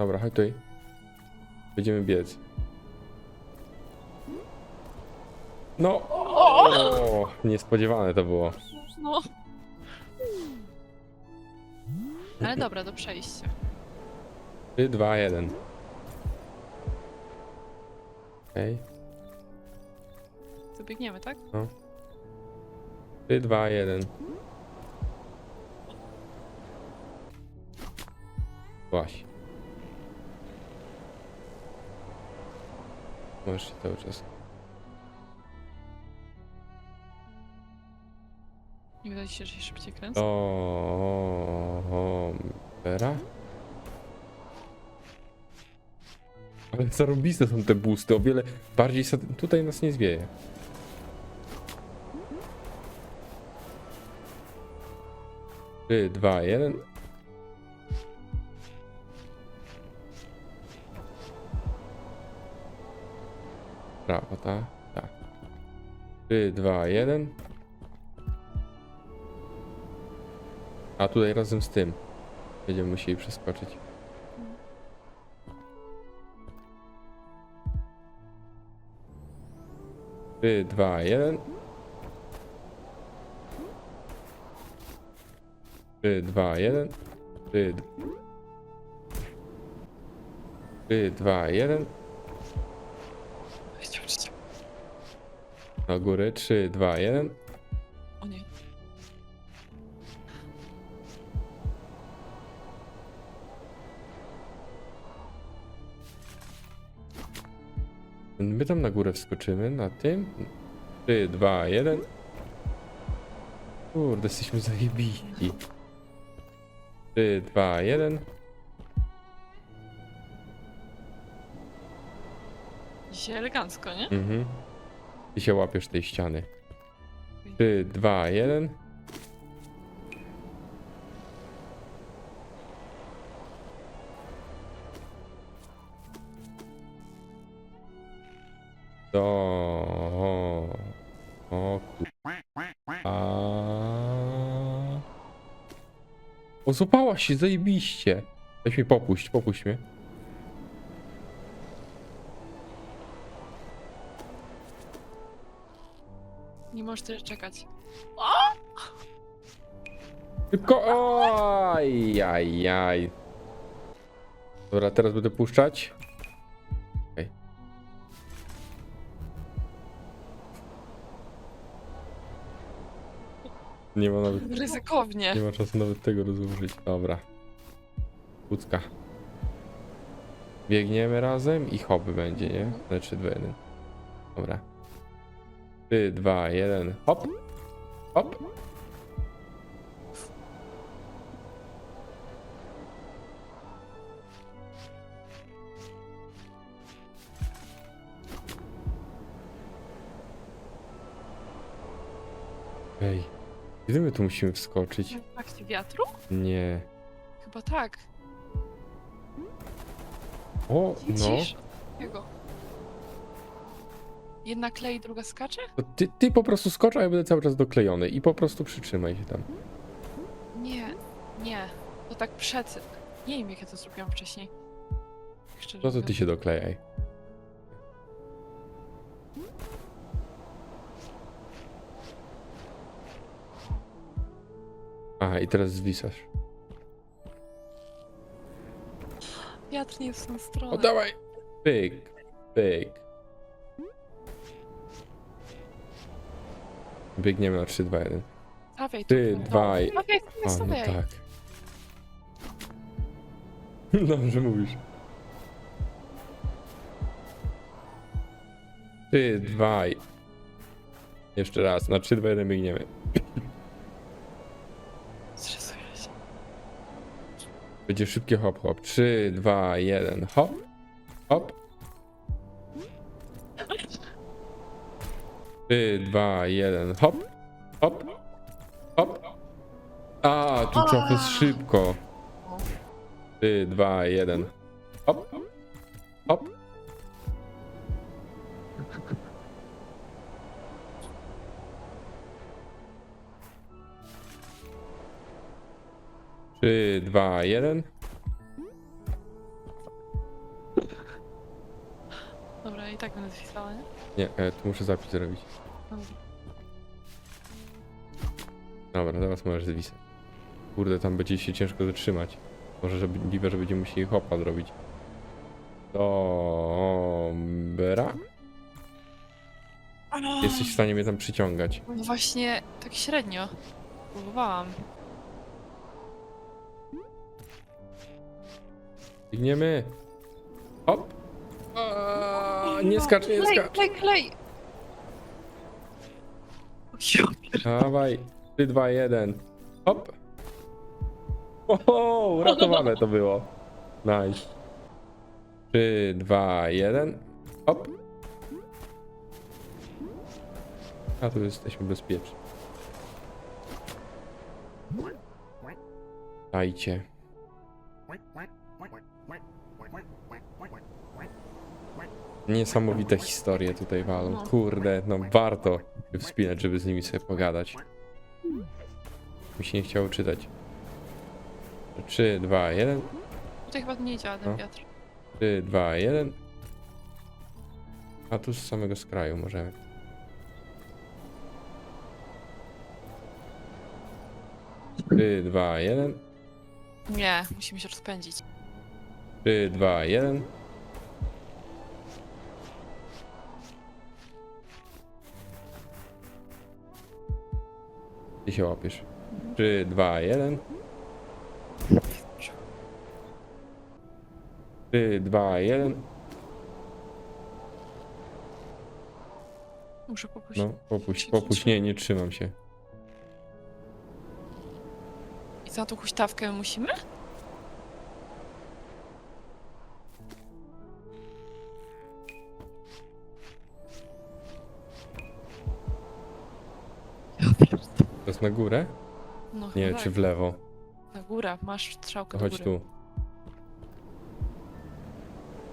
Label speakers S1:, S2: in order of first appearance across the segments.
S1: Dobra, chodź tutaj. Będziemy biec. No! O, niespodziewane to było.
S2: No. Ale dobra, do przejścia.
S1: 3, 2, 1. Okej.
S2: To biegniemy, tak?
S1: 3, 2, 1. Właśnie. Możesz się cały czas.
S2: Nie wydaje ci się, że się szybciej kręcę?
S1: O, Bera? Ale zarobiste są te boosty, o wiele bardziej sad... tutaj nas nie zwieje. Trzy, dwa, jeden. Prawo, tak? Tak. Trzy, dwa, jeden. A tutaj razem z tym będziemy musieli przeskoczyć. Trzy, dwa, jeden. Trzy, dwa, jeden. Trzy, dwa, jeden. Na górę. Trzy, dwa, jeden.
S2: O nie.
S1: My tam na górę wskoczymy, na tym. 3, 2, 1. Kurde, jesteśmy zajebiści. 3, 2, 1.
S2: Dzisiaj elegancko, nie?
S1: Mhm. I się łapiesz tej ściany. 3, 2, 1. Do. O. A... O, złapałaś się, zajebiście. Weź mi popuść, popuść mnie.
S2: Możesz tyle czekać.
S1: Tylko. Oj, aj, aj. Dobra, teraz będę puszczać. Okej. Nie ma nawet.
S2: Ryzykownie.
S1: Nie ma czasu nawet tego rozłożyć. Dobra. Kucka. Biegniemy razem i hop będzie, nie? Znaczy 2, 1. Dobra. 3, 2, 1. Hop. Hop. Ej, gdzie my tu musimy wskoczyć?
S2: W trakcie wiatru?
S1: Nie.
S2: Chyba tak.
S1: O, no.
S2: Jedna klei, druga skacze?
S1: To ty, ty po prostu skocz, a ja będę cały czas doklejony i po prostu przytrzymaj się tam.
S2: Nie, nie. To tak przed... Nie wiem, jak ja to zrobiłam wcześniej. Szczerze
S1: No to ty
S2: mówiąc.
S1: się doklejaj. Aha, i teraz zwisasz.
S2: Wiatr nie w tą stronę.
S1: O, dawaj! Pyk, pyk. Biegniemy na 3, 2, 1.
S2: Stawiaj tu.
S1: 3,
S2: no.
S1: 2 i...
S2: Stawiaj,
S1: A,
S2: stawiaj,
S1: no
S2: stawiaj.
S1: tak. Dobrze mówisz. 3, 2 i... Jeszcze raz, na 3, 2, 1 biegniemy.
S2: Stresuję się.
S1: Będzie szybkie hop, hop. 3, 2, 1, hop. Hop. 3, 2, 1, hop, hop, hop. A, tu trochę szybko. 3, 2, 1, hop, hop. Trzy, dwa, jeden.
S2: Dobra, i tak będę zwisała, nie?
S1: Nie, e, tu muszę zapis zrobić.
S2: Dobra.
S1: Dobra, teraz możesz zwisać. Kurde, tam będzie się ciężko zatrzymać. Może żeby, możliwe, że będziemy musieli hopa zrobić. Dobra. Jesteś w stanie mnie tam przyciągać.
S2: No właśnie, tak średnio. Próbowałam.
S1: Biegniemy. Hop. A, nie skacz, nie
S2: klej,
S1: skacz.
S2: klej, klej!
S1: Dawaj. 3, 2, 1. Hop. Oho, uratowane to było. Nice. 3, 2, 1. Hop. A tu jesteśmy bezpieczni. Dajcie. Niesamowite historie tutaj walą. Kurde, no warto się wspinać, żeby z nimi sobie pogadać. Mi się nie chciało czytać. 3, 2, 1.
S2: Tutaj chyba nie działa ten
S1: No.
S2: wiatr.
S1: 3, 2, 1. A tu z samego skraju możemy. Trzy, dwa, jeden.
S2: Nie, musimy się rozpędzić.
S1: Trzy, dwa, jeden. Ty się łapiesz. Trzy, dwa, jeden. Trzy, dwa, jeden.
S2: Muszę popuścić.
S1: No, popuść, popuść. Nie, nie trzymam się.
S2: I za tą huśtawkę musimy? Ja pierdolę.
S1: Na górę?
S2: No
S1: Nie
S2: chyba tak.
S1: czy w lewo.
S2: Na górę, masz strzałkę do
S1: chodź
S2: góry.
S1: tu.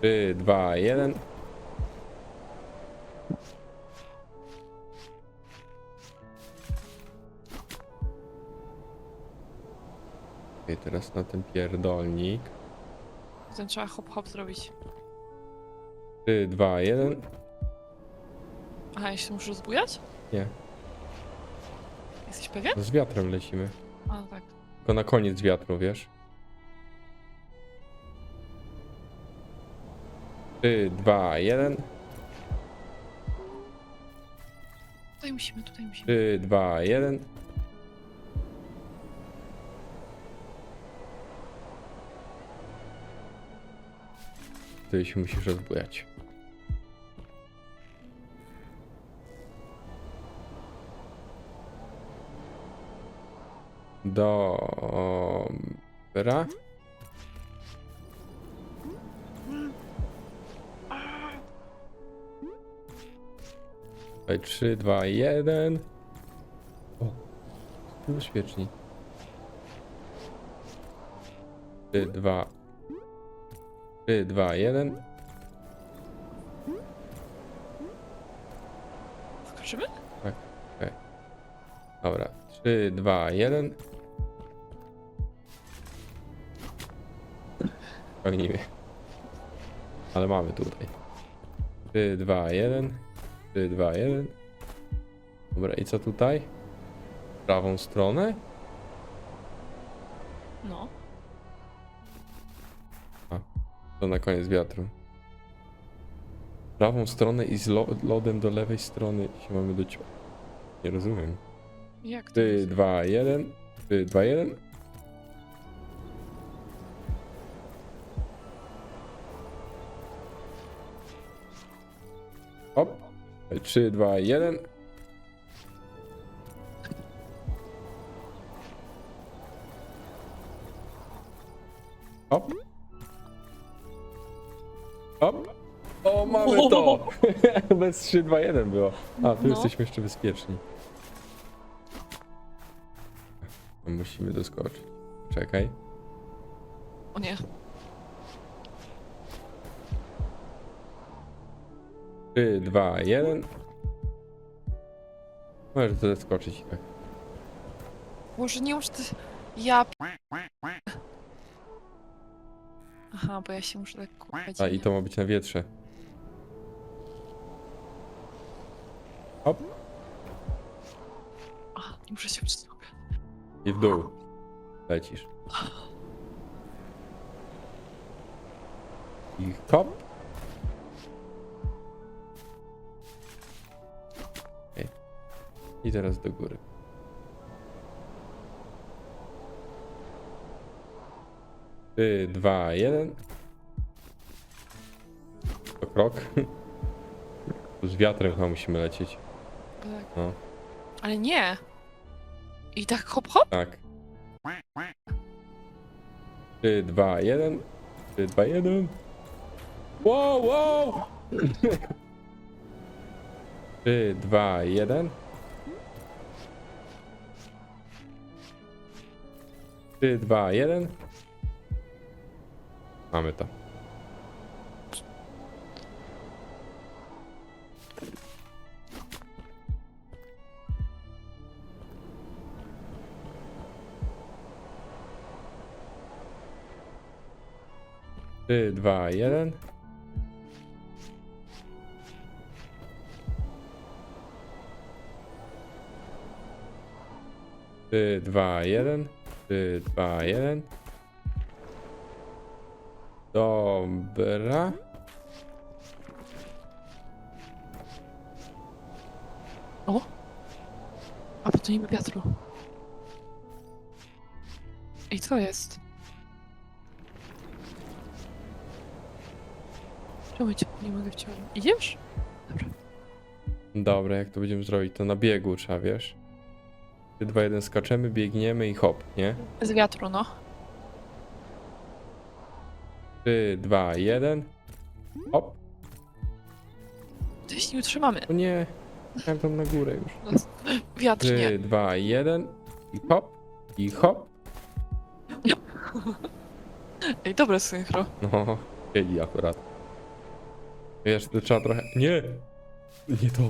S1: Trzy, dwa, jeden. Okej, teraz na ten pierdolnik.
S2: Potem trzeba hop hop zrobić.
S1: Trzy, dwa, jeden.
S2: Aha, ja się muszę rozbujać?
S1: Nie,
S2: Jesteś pewien?
S1: z wiatrem lecimy.
S2: A, no tak.
S1: Tylko na koniec wiatru, wiesz? Trzy, dwa, jeden.
S2: Tutaj musimy, tutaj musimy.
S1: Trzy, dwa, jeden. Ty się musisz rozbujać. Dobra. Tutaj 3, 2, 1. O, bezpieczni. 3, 2, 3, 2, 1.
S2: Skoczymy?
S1: Dobra, 3, 2, 1. Pełnimy. Ale mamy tutaj. 3, 2, 1. 3, 2, 1. Dobra, i co tutaj? Prawą stronę?
S2: No.
S1: To na koniec wiatru. Prawą stronę i z lo lodem do lewej strony się mamy dociągnąć. Nie rozumiem.
S2: Jak to
S1: 3,
S2: jest?
S1: 2, 1. 3, 2, 1. 3, 2, 1. Hop. Hop. O, mamy to! Bez 3, 2, 1 było. A, tu
S2: No.
S1: jesteśmy jeszcze bezpieczni. Musimy doskoczyć. Czekaj.
S2: O nie.
S1: Trzy, dwa, jeden. Możesz to zaskoczyć, tak.
S2: Boże, nie muszę... Ty... Ja... p- Aha, bo ja się muszę tak...
S1: A i to ma być na wietrze. Hop.
S2: A, nie muszę się uczyć.
S1: I w dół. Lecisz. I hop. I teraz do góry. Trzy, dwa, jeden. To krok. Z wiatrem chyba musimy lecieć.
S2: Tak.
S1: No,
S2: Ale nie. I tak hop hop?
S1: tak. Trzy, dwa, jeden. Trzy, dwa, jeden. Wow, wow! Trzy, dwa, jeden. Trzy, dwa, jeden. Mamy to. Trzy, dwa, jeden. Trzy, dwa, jeden. Trzy, dwa, jeden. Dobra.
S2: O! A to nie ma wiatru. I co jest? Czemu cię nie mogę wciągnąć? Idziesz? Dobra.
S1: Dobra, jak to będziemy zrobić? To na biegu trzeba, wiesz? 3, 2, 1, skaczemy, biegniemy i hop, nie?
S2: Bez wiatru, no.
S1: 3, 2, 1. Hop.
S2: Się nie utrzymamy.
S1: O nie, chciałem tam na górę już.
S2: Wiatr nie.
S1: 3, 2, 1. I hop. I hop.
S2: Ej, dobre synchro.
S1: No, siedzi akurat. Wiesz, to trzeba trochę... Nie! Nie to.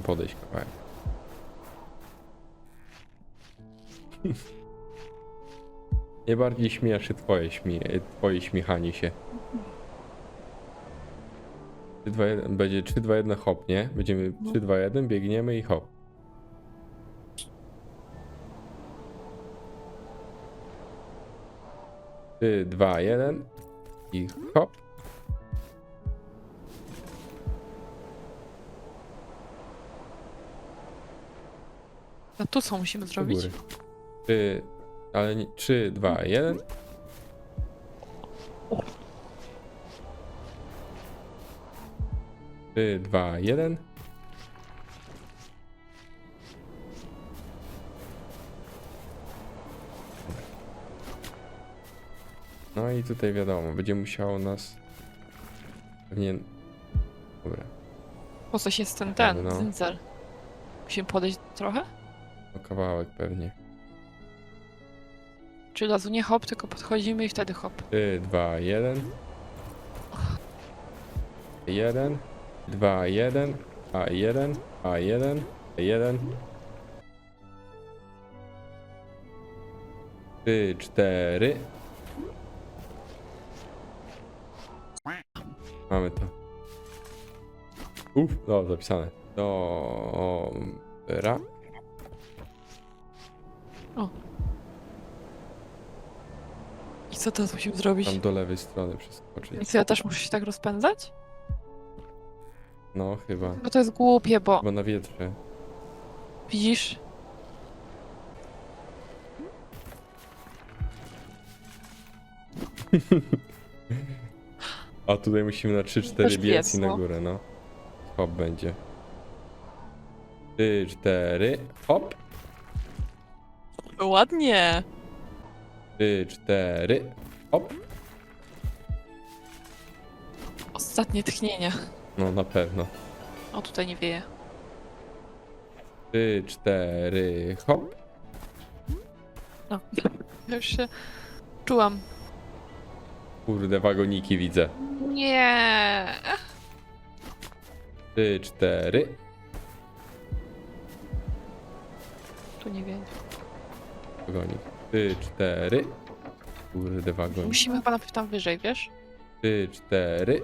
S1: Podejść kawałek. Nie bardziej śmieszy twoje, śmie twoje śmiechanie się. 3, 2, 1, będzie 3, 2, 1 hop, nie? Będziemy 3, 2, 1, biegniemy i hop. Trzy, dwa, jeden i hop.
S2: A tu co musimy zrobić?
S1: góry. Trzy, ale nie, trzy, dwa, jeden. Trzy, dwa, jeden. No i tutaj wiadomo, będzie musiało nas pewnie... Dobra,
S2: Po coś jest ten, ten,
S1: No.
S2: Musimy podejść trochę?
S1: No kawałek pewnie.
S2: Czy razu nie hop, tylko podchodzimy i wtedy hop.
S1: 3, 2, 1. 1, 2, 1, a 1, a 1, a 1. 3, 4. Mamy to. Uff, no zapisane. Dobra.
S2: Co teraz musimy zrobić?
S1: Tam do lewej strony przeskoczyć.
S2: I co, ja też muszę się tak rozpędzać?
S1: No chyba.
S2: Bo to jest głupie, bo
S1: Chyba na wietrze.
S2: widzisz?
S1: A tutaj musimy na 3-4
S2: Też
S1: biec
S2: biec,
S1: i na
S2: no.
S1: górę, no. Hop będzie. 3, 4, hop.
S2: Ładnie.
S1: 3, 4, hop.
S2: Ostatnie tchnienie.
S1: No na pewno.
S2: O, tutaj nie wieje.
S1: 3, 4, hop.
S2: No. Ja już się czułam.
S1: Kurde, wagoniki widzę.
S2: Nie.
S1: 3, 4.
S2: Tu nie wieje.
S1: Wagonik. 3, 4. Kurde, wagonik.
S2: Musimy chyba najpierw tam wyżej, wiesz?
S1: Trzy, cztery.